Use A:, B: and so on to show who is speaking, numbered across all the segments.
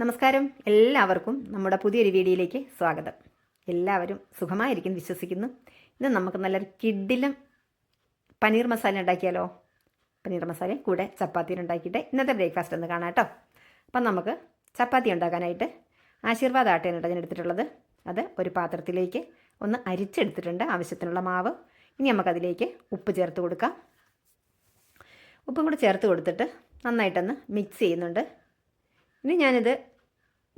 A: നമസ്കാരം. എല്ലാവർക്കും നമ്മുടെ പുതിയൊരു വീഡിയോയിലേക്ക് സ്വാഗതം. എല്ലാവരും സുഖമായിരിക്കും വിശ്വസിക്കുന്നു. ഇന്ന് നമുക്ക് നല്ലൊരു കിഡിലും പനീർ മസാല ഉണ്ടാക്കിയാലോ? പനീർ മസാല കൂടെ ചപ്പാത്തി ഉണ്ടാക്കിയിട്ട് ഇന്നത്തെ ബ്രേക്ക്ഫാസ്റ്റ് ഒന്ന് കാണാം കേട്ടോ. അപ്പം നമുക്ക് ചപ്പാത്തി ഉണ്ടാക്കാനായിട്ട് ആശീർവാദ് ആട്ടയാണ് ഞാൻ എടുത്തിട്ടുള്ളത്. അത് ഒരു പാത്രത്തിലേക്ക് ഒന്ന് അരിച്ചെടുത്തിട്ടുണ്ട് ആവശ്യത്തിനുള്ള മാവ്. ഇനി നമുക്കതിലേക്ക് ഉപ്പ് ചേർത്ത് കൊടുക്കാം. ഉപ്പും കൂടെ ചേർത്ത് കൊടുത്തിട്ട് നന്നായിട്ടൊന്ന് മിക്സ് ചെയ്യുന്നുണ്ട്. ഇനി ഞാനിത്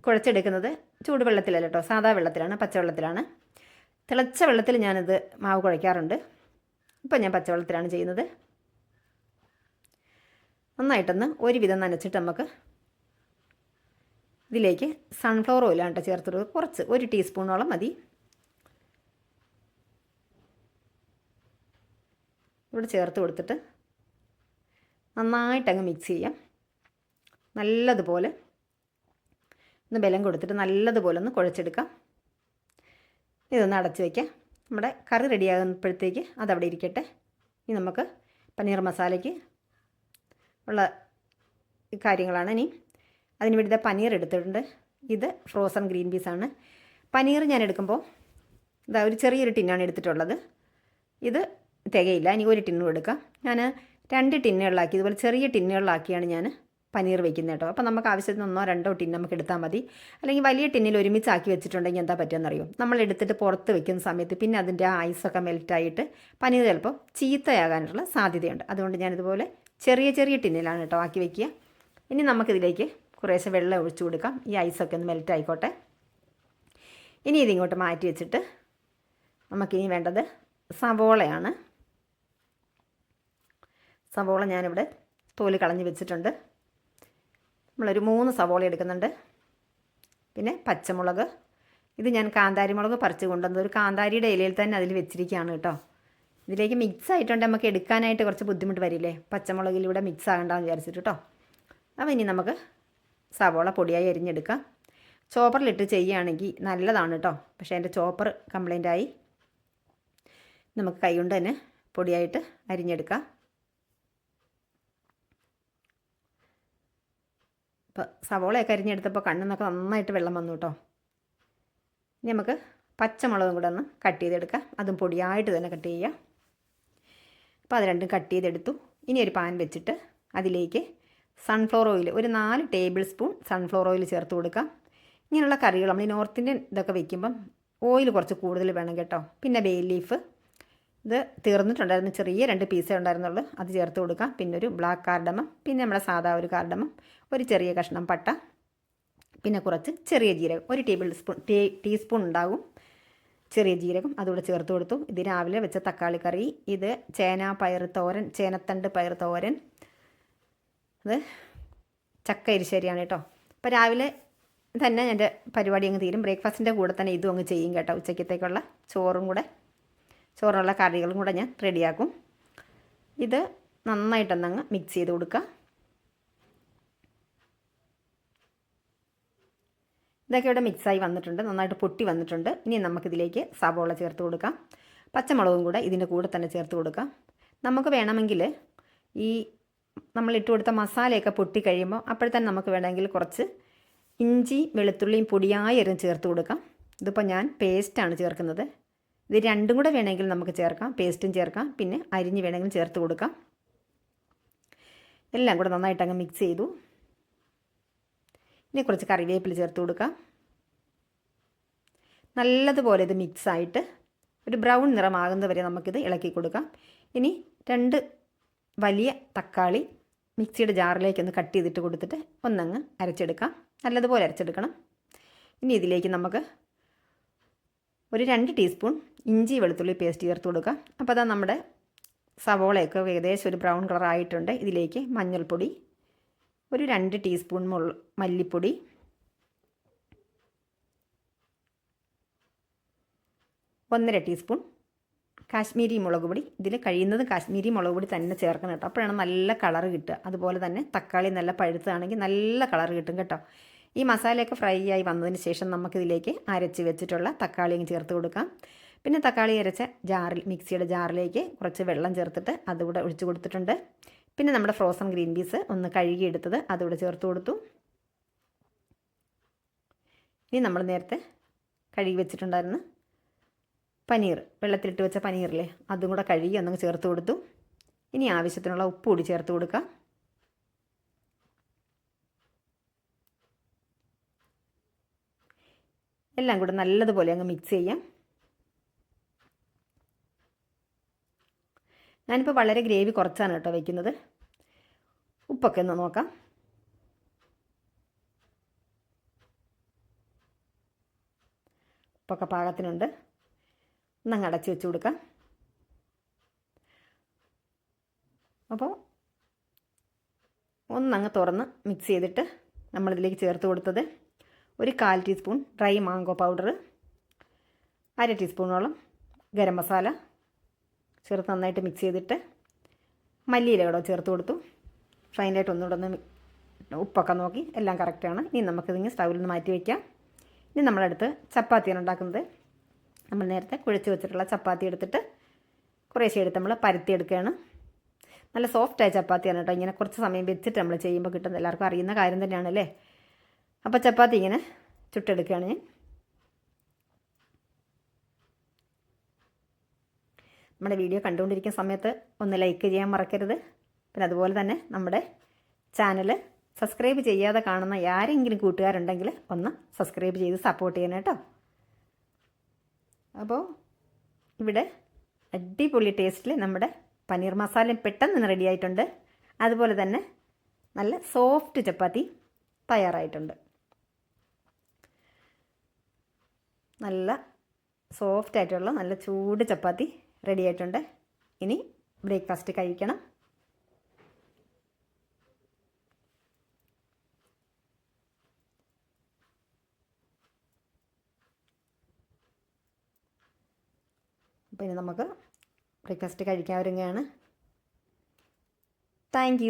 A: കുഴച്ചെടുക്കുന്നത് ചൂടുവെള്ളത്തിലല്ല കേട്ടോ സാധാ വെള്ളത്തിലാണ് പച്ചവെള്ളത്തിലാണ്. തിളച്ച വെള്ളത്തിൽ ഞാനിത് മാവ് കുഴയ്ക്കാറുണ്ട്. ഇപ്പം ഞാൻ പച്ചവെള്ളത്തിലാണ് ചെയ്യുന്നത്. നന്നായിട്ടൊന്ന് ഒരുവിധം നനച്ചിട്ട് നമുക്ക് ഇതിലേക്ക് സൺഫ്ലവർ ഓയിലാണ് കേട്ടോ ചേർത്തത് കുറച്ച് ഒരു ടീസ്പൂണോളം മതി. ഇവിടെ ചേർത്ത് കൊടുത്തിട്ട് നന്നായിട്ടങ്ങ് മിക്സ് ചെയ്യാം. നല്ലതുപോലെ ഒന്ന് ബലം കൊടുത്തിട്ട് നല്ലതുപോലെ ഒന്ന് കുഴച്ചെടുക്കാം. ഇതൊന്ന് അടച്ചു വയ്ക്കാം നമ്മുടെ കറി റെഡിയാകുമ്പോഴത്തേക്ക് അതവിടെ ഇരിക്കട്ടെ. ഇനി നമുക്ക് പനീർ മസാലയ്ക്ക് ഉള്ള കാര്യങ്ങളാണ് ഇനി. അതിന് വേണ്ടി പനീർ എടുത്തിട്ടുണ്ട്. ഇത് ഫ്രോസൺ ഗ്രീൻ പീസാണ് പനീർ ഞാൻ എടുക്കുമ്പോൾ ഇതാ ഒരു ചെറിയൊരു ടിന്നാണ് എടുത്തിട്ടുള്ളത്. ഇത് തികയില്ല. ഇനി ഒരു ടിന്നും എടുക്കാം. ഞാൻ രണ്ട് ടിന്നുകളിലാക്കി ഇതുപോലെ ചെറിയ ടിന്നുകളിലാക്കിയാണ് ഞാൻ പനീർ വയ്ക്കുന്നത് കേട്ടോ. അപ്പോൾ നമുക്ക് ആവശ്യത്തിന് ഒന്നോ രണ്ടോ ടിൻ നമുക്ക് എടുത്താൽ മതി. അല്ലെങ്കിൽ വലിയ ടിന്നിൽ ഒരുമിച്ച് ആക്കി വെച്ചിട്ടുണ്ടെങ്കിൽ എന്താ പറ്റുമെന്നറിയോ? നമ്മൾ എടുത്തിട്ട് പുറത്ത് വെക്കുന്ന സമയത്ത് പിന്നെ അതിന്റെ ഐസൊക്കെ മെൽറ്റായിട്ട് പനീർ ചിലപ്പോൾ ചീത്തയാകാനുള്ള സാധ്യതയുണ്ട്. അതുകൊണ്ട് ഞാനിതുപോലെ ചെറിയ ചെറിയ ടിന്നിലാണ് കേട്ടോ ആക്കി വെക്കുക. ഇനി നമുക്കിതിലേക്ക് കുറേശ്ശെ വെള്ളം ഒഴിച്ചു കൊടുക്കാം. ഈ ഐസൊക്കെ ഒന്ന് മെൽറ്റ് ആയിക്കോട്ടെ. ഇനി ഇതിങ്ങോട്ട് മാറ്റി വെച്ചിട്ട് നമുക്കിനി വേണ്ടത് സവോളയാണ്. സവോള ഞാനിവിടെ തോൽ കളഞ്ഞ് വെച്ചിട്ടുണ്ട്. നമ്മളൊരു മൂന്ന് സവോള എടുക്കുന്നുണ്ട്. പിന്നെ പച്ചമുളക്. ഇത് ഞാൻ കാന്താരി മുളക് പറിച്ച് കൊണ്ടുവന്നത്. ഒരു കാന്താരിയുടെ ഇലയിൽ തന്നെ അതിൽ വെച്ചിരിക്കുകയാണ് കേട്ടോ. ഇതിലേക്ക് മിക്സ് ആയിട്ടുണ്ട്. നമുക്ക് എടുക്കാനായിട്ട് കുറച്ച് ബുദ്ധിമുട്ട് വരില്ലേ? പച്ചമുളകിലൂടെ മിക്സ് ആകണ്ടെന്ന് വിചാരിച്ചിട്ട് കേട്ടോ. അപ്പോൾ ഇനി നമുക്ക് സവോള പൊടിയായി അരിഞ്ഞെടുക്കാം. ചോപ്പറിലിട്ട് ചെയ്യുകയാണെങ്കിൽ നല്ലതാണ് കേട്ടോ. പക്ഷേ എന്റെ ചോപ്പർ കംപ്ലൈന്റ് ആയി. നമുക്ക് കൈകൊണ്ട് തന്നെ പൊടിയായിട്ട് അരിഞ്ഞെടുക്കാം. ഇപ്പോൾ സവോളയൊക്കെ അരിഞ്ഞെടുത്തപ്പോൾ കണ്ണെന്നൊക്കെ നന്നായിട്ട് വെള്ളം വന്നു കേട്ടോ ഇനി നമുക്ക് പച്ചമുളകും കൂടെ ഒന്ന് കട്ട് ചെയ്തെടുക്കാം. അതും പൊടിയായിട്ട് തന്നെ കട്ട് ചെയ്യുക അപ്പോൾ അത് രണ്ടും കട്ട് ചെയ്തെടുത്തു. ഇനി ഒരു പാൻ വെച്ചിട്ട് അതിലേക്ക് സൺഫ്ലവർ ഓയിൽ ഒരു നാല് ടേബിൾ സ്പൂൺ സൺഫ്ലവർ ഓയിൽ ചേർത്ത് കൊടുക്കാം. ഇങ്ങനെയുള്ള കറികൾ നമ്മൾ ഈ നോർത്ത് ഇന്ത്യൻ ഇതൊക്കെ വെക്കുമ്പം ഓയിൽ കുറച്ച് കൂടുതൽ വേണം കേട്ടോ. പിന്നെ ബേ ലീഫ് ഇത് തീർന്നിട്ടുണ്ടായിരുന്നു. ചെറിയ രണ്ട് പീസേ ഉണ്ടായിരുന്നുള്ളൂ. അത് ചേർത്ത് കൊടുക്കാം. പിന്നെ ഒരു ബ്ലാക്ക് കാർഡമം പിന്നെ നമ്മുടെ സാധാ ഒരു കാർഡമം ഒരു ചെറിയ കഷ്ണം പട്ട പിന്നെ കുറച്ച് ചെറിയ ജീരകം. ഒരു ടേബിൾ സ്പൂൺ ടീ ടീസ്പൂൺ ഉണ്ടാകും. ചെറിയ ജീരകം അതുകൂടെ ചേർത്ത് കൊടുത്തു. ഇത് രാവിലെ വെച്ച തക്കാളി കറി ഇത് ചേന പയർ തോരൻ ചേനത്തണ്ട് പയർ തോരൻ അത് ചക്ക എരിശ്ശേരിയാണ് കേട്ടോ. അപ്പോൾ രാവിലെ തന്നെ എന്റെ പരിപാടി അങ്ങ് തീരും. ബ്രേക്ക്ഫാസ്റ്റിന്റെ കൂടെ തന്നെ ഇതും അങ്ങ് ചെയ്യും കേട്ടോ ഉച്ചയ്ക്കത്തേക്കുള്ള ചോറും കൂടെ. ചോറുള്ള കറികളും കൂടെ ഞാൻ റെഡിയാക്കും. ഇത് നന്നായിട്ടൊന്നങ്ങ് മിക്സ് ചെയ്ത് കൊടുക്കുക. ഇതൊക്കെ ഇവിടെ മിക്സായി വന്നിട്ടുണ്ട്. നന്നായിട്ട് പൊട്ടി വന്നിട്ടുണ്ട്. ഇനി നമുക്കിതിലേക്ക് സവോള ചേർത്ത് കൊടുക്കാം. പച്ചമുളകും കൂടെ ഇതിന്റെ കൂടെ തന്നെ ചേർത്ത് കൊടുക്കാം. നമുക്ക് വേണമെങ്കിൽ ഈ നമ്മൾ ഇട്ട് കൊടുത്ത മസാലയൊക്കെ പൊട്ടി കഴിയുമ്പോൾ അപ്പോഴത്തന്നെ നമുക്ക് വേണമെങ്കിൽ കുറച്ച് ഇഞ്ചി വെളുത്തുള്ളിയും പൊടിയായി ചേർത്ത് കൊടുക്കാം. ഇതിപ്പോൾ ഞാൻ പേസ്റ്റാണ് ചേർക്കുന്നത്. ഇത് രണ്ടും കൂടെ വേണമെങ്കിൽ നമുക്ക് ചേർക്കാം. പേസ്റ്റും ചേർക്കാം. പിന്നെ അരിഞ്ഞ് വേണമെങ്കിൽ ചേർത്ത് കൊടുക്കാം. എല്ലാം കൂടെ നന്നായിട്ട് അങ്ങ് മിക്സ് ചെയ്തു. ഇനി കുറച്ച് കറിവേപ്പില ചേർത്ത് കൊടുക്കാം. നല്ലതുപോലെ ഇത് മിക്സായിട്ട് ഒരു ബ്രൗൺ നിറമാകുന്നത് വരെ നമുക്കിത് ഇളക്കി കൊടുക്കാം. ഇനി രണ്ട് വലിയ തക്കാളി മിക്സിയുടെ ജാറിലേക്ക് ഒന്ന് കട്ട് ചെയ്തിട്ട് കൊടുത്തിട്ട് ഒന്നങ്ങ് അരച്ചെടുക്കാം. നല്ലതുപോലെ അരച്ചെടുക്കണം. ഇനി ഇതിലേക്ക് നമുക്ക് ഒരു രണ്ട് ടീസ്പൂൺ ഇഞ്ചി വെളുത്തുള്ളി പേസ്റ്റ് ചേർത്ത് കൊടുക്കുക. അപ്പോൾ അതാ നമ്മുടെ സവോളയൊക്കെ ഏകദേശം ഒരു ബ്രൗൺ കളർ ആയിട്ടുണ്ട്. ഇതിലേക്ക് മഞ്ഞൾപ്പൊടി ഒരു രണ്ട് ടീസ്പൂൺ മല്ലിപ്പൊടി ഒന്നര ടീസ്പൂൺ കാശ്മീരി മുളക് പൊടി. ഇതിൽ കഴിയുന്നത് കാശ്മീരി മുളക് പൊടി തന്നെ ചേർക്കണം കേട്ടോ. അപ്പോഴാണ് നല്ല കളർ കിട്ടുക. അതുപോലെ തന്നെ തക്കാളി നല്ല പഴുത്തതാണെങ്കിൽ നല്ല കളർ കിട്ടും കേട്ടോ. ഈ മസാലയൊക്കെ ഫ്രൈ ആയി വന്നതിന് ശേഷം നമുക്കിതിലേക്ക് അരച്ച് വെച്ചിട്ടുള്ള തക്കാളി ചേർത്ത് കൊടുക്കാം. പിന്നെ തക്കാളി അരച്ച ജാറിൽ മിക്സിയുടെ ജാറിലേക്ക് കുറച്ച് വെള്ളം ചേർത്തിട്ട് അതുകൂടെ ഒഴിച്ച് കൊടുത്തിട്ടുണ്ട്. പിന്നെ നമ്മുടെ ഫ്രോസൺ ഗ്രീൻ പീസ് ഒന്ന് കഴുകിയെടുത്തത് അതുകൂടെ ചേർത്ത് കൊടുത്തു. ഇനി നമ്മൾ നേരത്തെ കഴുകി വെച്ചിട്ടുണ്ടായിരുന്നു പനീർ വെള്ളത്തിലിട്ട് വെച്ച പനീറില്ലേ അതും കൂടെ കഴുകി ഒന്നങ്ങ് ചേർത്ത് കൊടുത്തു. ഇനി ആവശ്യത്തിനുള്ള ഉപ്പ് കൂടി ചേർത്ത് കൊടുക്കാം. എല്ലാം കൂടെ നല്ലതുപോലെ അങ്ങ് മിക്സ് ചെയ്യാം. ഞാനിപ്പോൾ വളരെ ഗ്രേവി കുറച്ചാണ് കേട്ടോ വയ്ക്കുന്നത് ഉപ്പൊക്കെ ഒന്ന് നോക്കാം. ഉപ്പൊക്കെ പാകത്തിനുണ്ട്. ഒന്നങ്ങ് അടച്ചു വെച്ച് കൊടുക്കാം. അപ്പോൾ ഒന്നങ്ങ് തുറന്ന് മിക്സ് ചെയ്തിട്ട് നമ്മളിതിലേക്ക് ചേർത്ത് കൊടുത്തത്. ഒരു കാൽ ടീസ്പൂൺ ഡ്രൈ മാംഗോ പൗഡർ അര ടീസ്പൂണോളം ഗരം മസാല ചേർത്ത് നന്നായിട്ട് മിക്സ് ചെയ്തിട്ട് മല്ലിയില കൂടെ ചേർത്ത് കൊടുത്തു. ഫൈനായിട്ട് ഒന്നുകൂടെ ഒന്ന് ഉപ്പൊക്കെ നോക്കി എല്ലാം കറക്റ്റാണ് ഇനി നമുക്കിതിങ്ങനെ സ്റ്റൗവിൽ നിന്ന് മാറ്റി വയ്ക്കാം ഇനി നമ്മളടുത്ത് ചപ്പാത്തിയാണ് ഉണ്ടാക്കുന്നത്. നമ്മൾ നേരത്തെ കുഴച്ച് വെച്ചിട്ടുള്ള ചപ്പാത്തി എടുത്തിട്ട് കുറേശ്ശെ എടുത്ത് നമ്മൾ പരത്തി എടുക്കുകയാണ്. നല്ല സോഫ്റ്റായ ചപ്പാത്തിയാണ് കേട്ടോ. ഇങ്ങനെ കുറച്ച് സമയം വെച്ചിട്ട് നമ്മൾ ചെയ്യുമ്പോൾ കിട്ടുന്നത്. എല്ലാവർക്കും അറിയുന്ന കാര്യം തന്നെയാണല്ലേ? അപ്പോൾ ചപ്പാത്തി ഇങ്ങനെ ചുട്ടെടുക്കുകയാണ് ഞാൻ. നമ്മുടെ വീഡിയോ കണ്ടുകൊണ്ടിരിക്കുന്ന സമയത്ത് ഒന്ന് ലൈക്ക് ചെയ്യാൻ മറക്കരുത്. പിന്നെ അതുപോലെ തന്നെ നമ്മുടെ ചാനൽ സബ്സ്ക്രൈബ് ചെയ്യാതെ കാണുന്ന ആരെങ്കിലും കൂട്ടുകാരുണ്ടെങ്കിൽ ഒന്ന് സബ്സ്ക്രൈബ് ചെയ്ത് സപ്പോർട്ട് ചെയ്യണം കേട്ടോ. അപ്പോൾ ഇവിടെ അടിപൊളി ടേസ്റ്റിൽ നമ്മുടെ പനീർ മസാലയും പെട്ടെന്ന് റെഡി ആയിട്ടുണ്ട്. അതുപോലെ തന്നെ നല്ല സോഫ്റ്റ് ചപ്പാത്തി തയ്യാറായിട്ടുണ്ട്. നല്ല സോഫ്റ്റ് ആയിട്ടുള്ള നല്ല ചൂട് ചപ്പാത്തി റെഡി ആയിട്ടുണ്ട്. ഇനി ബ്രേക്ക്ഫാസ്റ്റ് കഴിക്കണം. അപ്പോൾ ഇനി നമുക്ക് ബ്രേക്ക്ഫാസ്റ്റ് കഴിക്കാൻ ഒരുങ്ങുകയാണ് താങ്ക്